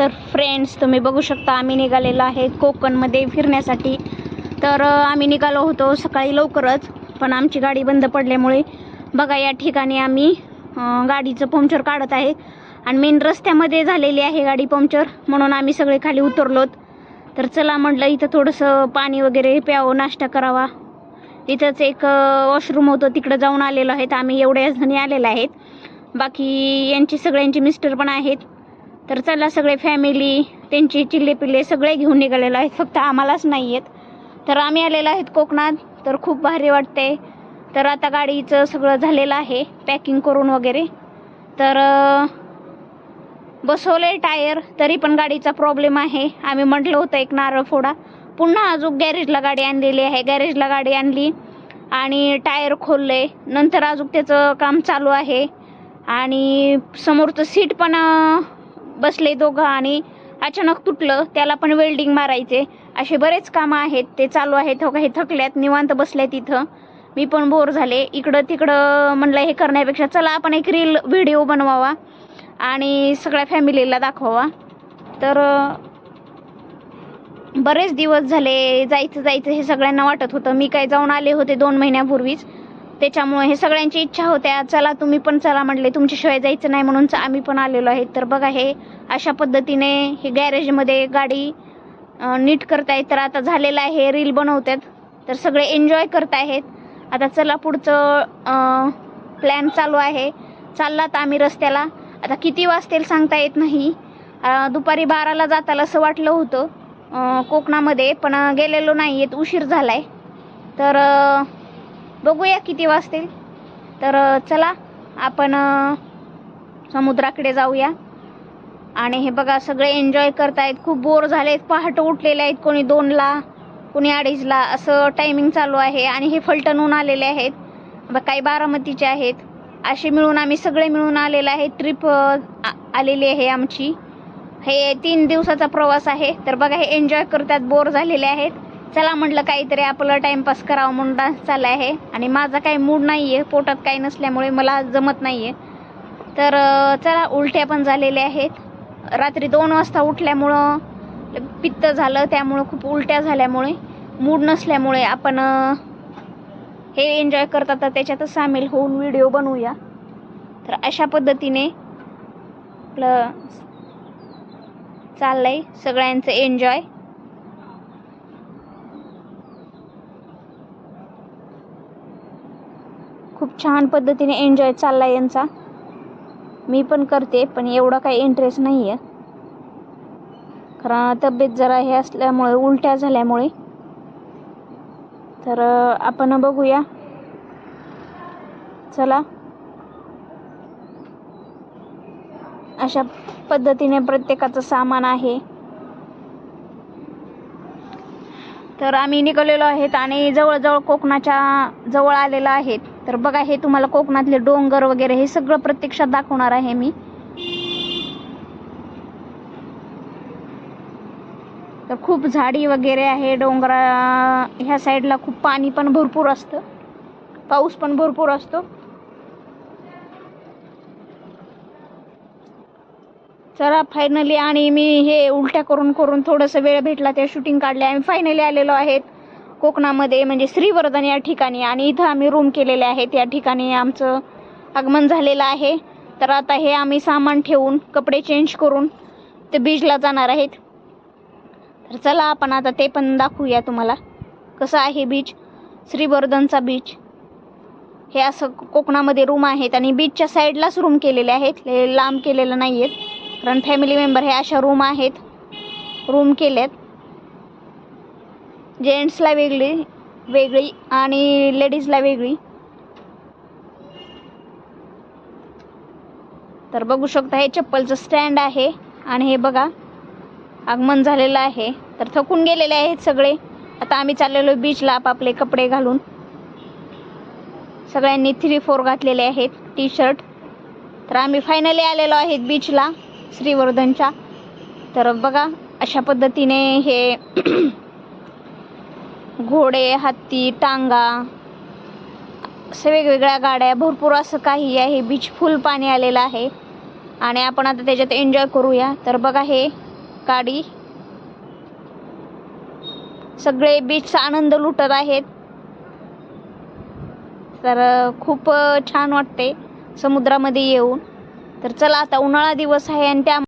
तर फ्रेंड्स तुम्ही बघू शकता आम्ही निघालेलो आहे कोकणमध्ये फिरण्यासाठी. तर आम्ही निघालो होतो सकाळी लवकरच पण आमची गाडी बंद पडल्यामुळे बघा या ठिकाणी आम्ही गाडीचं पंक्चर काढत आहे. आणि मेन रस्त्यामध्ये झालेली आहे गाडी पंक्चर म्हणून आम्ही सगळे खाली उतरलोत. तर चला म्हटलं इथं थोडंसं पाणी वगैरे प्यावं नाश्ता करावा. इथंच एक वॉशरूम होतं तिकडं जाऊन आलेलो आहेत. आम्ही एवढ्याच जणी आलेलो आहेत. बाकी यांचे सगळ्यांचे मिस्टर पण आहेत. तर चला सगळे फॅमिली त्यांचे चिल्ले पिल्ले सगळे घेऊन निघालेले आहेत. फक्त आम्हालाच नाही आहेत तर आम्ही आलेलो आहेत कोकणात. तर खूप भारी वाटते. तर आता गाडीचं सगळं झालेलं आहे. पॅकिंग करून वगैरे. तर बसवले टायर. तरी पण गाडीचा प्रॉब्लेम आहे. आम्ही म्हटलं होतं एक नारळ फोडा. पुन्हा अजून गॅरेजला गाडी आणलेली आहे. गॅरेजला गाडी आणली. आणि टायर खोलले नंतर अजून त्याचं काम चालू आहे. आणि समोरचं सीट पण बसले दोघं आणि अचानक तुटलं त्याला पण वेल्डिंग मारायचे. असे बरेच कामं आहेत ते चालू आहेत हो काही थकल्यात निवांत बसल्यात तिथं. मी पण बोर झाले. इकडं तिकडं म्हणलं हे करण्यापेक्षा चला आपण एक रील व्हिडिओ बनवावा आणि सगळ्या फॅमिलीला दाखवावा. तर बरेच दिवस झाले जायचं जायचं हे सगळ्यांना वाटत होतं. मी काय जाऊन आले होते दोन महिन्यापूर्वीच. त्याच्यामुळे हे सगळ्यांची इच्छा होत्या. चला तुम्ही पण चला म्हटले तुमच्याशिवाय जायचं नाही म्हणून आम्ही पण आलेलो आहे. तर बघा हे अशा पद्धतीने हे गॅरेजमध्ये गाडी नीट करतायत. तर आता झालेलं आहे रील बनवतात. तर सगळे एन्जॉय करत आहेत. आता चला पुढचं प्लॅन चालू आहे. चाललात आम्ही रस्त्याला. आता किती वाजतील सांगता येत नाही. दुपारी बाराला जाताला असं वाटलं होतं. कोकणामध्ये पण गेलेलो नाही आहेत उशीर झाला आहे तर बघूया किती वाजतील. तर चला आपण समुद्राकडे जाऊया. आणि हे बघा सगळे एन्जॉय करतायत. खूप बोर झालेत. पहाटे उठलेले आहेत कोणी दोनला कोणी अडीचला. असं टायमिंग चालू आहे. आणि हे फलटणहून आलेले आहेत. काही बारामतीचे आहेत. असे मिळून आम्ही सगळे मिळून आलेले आहे ट्रिप आलेली आहे आमची. हे तीन दिवसाचा प्रवास आहे. तर बघा हे एन्जॉय करतात बोर झालेले आहेत. चला म्हटलं काहीतरी आपलं टाइमपास करावं म्हणून डान्स चालला आहे. आणि माझा काही मूड नाही आहे पोटात काही नसल्यामुळे मला जमत नाही आहे तर चला उलट्या पण झालेल्या आहेत. रात्री दोन वाजता उठल्यामुळं पित्त झालं त्यामुळं खूप उलट्या झाल्यामुळे मूड नसल्यामुळे आपण हे एन्जॉय करतात तर त्याच्यातच सामील होऊन व्हिडिओ बनवूया. तर अशा पद्धतीने आपलं चाललंय सगळ्यांचं एन्जॉय खूप छान पद्धतीने एन्जॉय चाललाय यांचा. मी पण करते पण एवढा काही इंटरेस्ट नाही आहे कारण तब्येत जरा हे असल्यामुळे उलट्या झाल्यामुळे. तर आपण बघूया. चला. अशा पद्धतीने प्रत्येकाचं सामान आहे. तर आम्ही निघालेलो आहेत आणि जवळजवळ कोकणाच्या जवळ आलेलो आहेत तर बघा हे तुम्हाला कोकणातले डोंगर वगैरे हे सगळं प्रत्यक्षात दाखवणार आहे मी. तर खूप झाडी वगैरे आहे डोंगरा ह्या साईडला खूप पाणी पण भरपूर असतं. पाऊस पण भरपूर असतो. चला फायनली आणि मी हे उलट्या करून करून थोडंसं वेळ भेटला त्या शूटिंग काढले आम्ही फायनली आलेलो आहेत. कोकणामध्ये म्हणजे श्रीवर्धन या ठिकाणी आणि इथं आम्ही रूम केलेले आहेत. या ठिकाणी आमचं आगमन झालेलं आहे. तर आता हे आम्ही सामान ठेवून कपडे चेंज करून ते बीचला जाणार आहेत. तर चला आपण आता ते पण दाखवूया तुम्हाला. कसं आहे बीच श्रीवर्धनचा बीच हे असं कोकणामध्ये रूम आहेत आणि बीचच्या साईडलाच रूम केलेले आहेत. हे लांब केलेलं नाही आहेत कारण फॅमिली मेंबर हे अशा रूम आहेत. रूम केल्यात जेंट्सला वेगळी वेगळी आणि लेडीजला वेगळी. तर बघू शकता हे चप्पलचं स्टँड आहे आणि हे बघा आगमन झालेलं आहे. तर थकून गेलेले आहेत सगळे. आता आम्ही चाललेलो बीचला आपापले कपडे घालून. सगळ्यांनी थ्री फोर घातलेले आहेत टी शर्ट तर आम्ही फायनली आलेलो आहेत बीचला श्रीवर्धनच्या. तर बघा अशा पद्धतीने हे घोडे हत्ती टांगा असे वेगवेगळ्या गाड्या भरपूर असं काही आहे. बीच फुल पाणी आलेलं आहे. आणि आपण आता त्याच्यात एन्जॉय करूया. तर बघा हे गाडी. सगळे बीचचा आनंद लुटत आहेत. तर खूप छान वाटते समुद्रामध्ये येऊन. तर चला आता उन्हाळा दिवस आहे आणि त्या